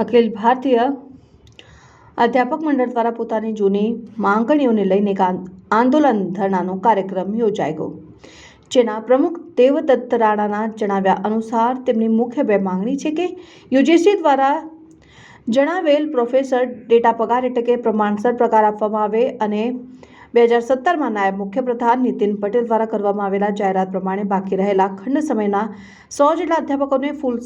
અખિલ ભારતીય અધ્યાપક મંડળ દ્વારા પોતાની જૂની માંગણીઓને લઈને એક આંદોલન ધરણાનો કાર્યક્રમ યોજાઈ ગયો, જેના પ્રમુખ દેવદત્ત રાણાના જણાવ્યા અનુસાર તેમની મુખ્ય બે માંગણી છે કે યુજીસી દ્વારા જણાવેલ પ્રોફેસર ડેટા પગાર એટલે કે પ્રમાણસર પ્રકાર આપવામાં આવે અને બે હજાર સત્તરમાં નાયબ મુખ્યપ્રધાન નીતિન પટેલ દ્વારા કરવામાં આવેલા જાહેરાત પ્રમાણે બાકી રહેલા ખંડ સમયના સો જેટલા અધ્યાપકોને ફૂલ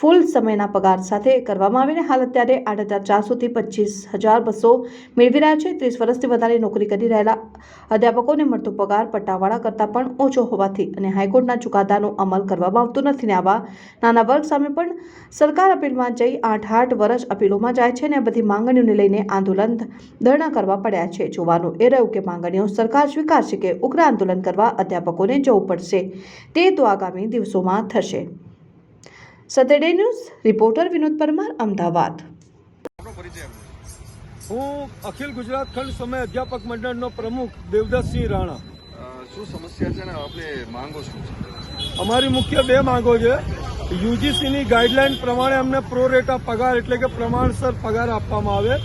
ફૂલ સમયના પગાર સાથે કરવામાં આવીને હાલ અત્યારે આઠ હજાર ચારસોથી પચીસ હજાર બસો મેળવી રહ્યા છે. ત્રીસ વર્ષથી વધારે નોકરી કરી રહેલા અધ્યાપકોને મળતો પગાર પટ્ટાવાળા કરતાં પણ ઓછો હોવાથી અને હાઈકોર્ટના ચુકાદાનો અમલ કરવામાં આવતો નથી ને આવા નાના વર્ગ સામે પણ સરકાર અપીલમાં જઈ આઠ આઠ વર્ષ અપીલોમાં જાય છે અને આ બધી માંગણીઓને લઈને આંદોલન ધરણા કરવા પડ્યા છે. જોવાનું એ રહ્યું કે માંગણીઓ સરકાર સ્વીકારશે કે ઉગ્ર આંદોલન કરવા અધ્યાપકોને જવું પડશે. તે તો આગામી દિવસોમાં થશે. Saturday news reporter Vinod Parmar Ahmedabad. હું અખિલ ગુજરાત ખંડ સમય અધ્યાપક મંડળનો પ્રમુખ દેવદત્તસિંહ રાણા. શું સમસ્યા છે ને? આપણે માંગો શું છે? અમારી મુખ્ય બે માંગો છે. યુજીસીની ગાઈડલાઈન પ્રમાણે અમને પ્રો રેટા પગાર એટલે કે પ્રમાણસર પગાર આપવામાં આવે.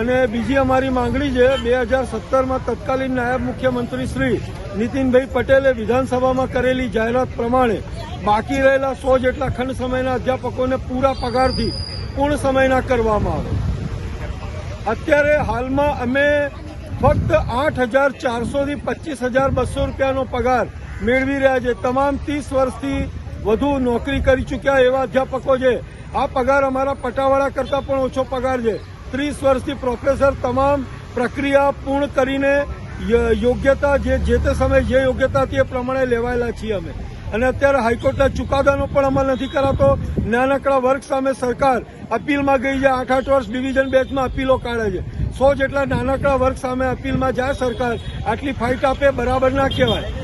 અને બીજી અમારી માંગણી છે બે હજાર સત્તરમાં તત્કાલીન નાયબ મુખ્યમંત્રી શ્રી નીતિનભાઈ પટેલે વિધાનસભામાં કરેલી જાહેરાત પ્રમાણે બાકી રહેલા સો જેટલા ખંડ સમયના અધ્યાપકોને પૂરા પગારથી પૂર્ણ સમયના કરવામાં આવે. અત્યારે હાલમાં અમે ફક્ત આઠ હજાર ચારસોથી પચીસ હજાર બસો રૂપિયાનો પગાર મેળવી રહ્યા છે. તમામ ત્રીસ વર્ષથી વધુ નોકરી કરી ચૂક્યા એવા અધ્યાપકો છે. આ પગાર અમારા પટાવાળા કરતાં પણ ઓછો પગાર છે. ત્રીસ વર્ષથી પ્રોફેસર તમામ પ્રક્રિયા પૂર્ણ કરીને યોગ્યતા જે જે તે સમયે જે યોગ્યતા એ પ્રમાણે લેવાયેલા છીએ અમે. અને અત્યારે હાઈકોર્ટના ચુકાદાનો પણ અમલ નથી કરાતો. નાનકડા વર્ગ સામે સરકાર અપીલમાં ગઈ છે. આઠ આઠ વર્ષ ડિવિઝન બેચમાં અપીલો કાઢે છે. સો જેટલા નાનકડા વર્ગ સામે અપીલમાં જાય સરકાર, આટલી ફાઇટ આપે, બરાબર ના કહેવાય.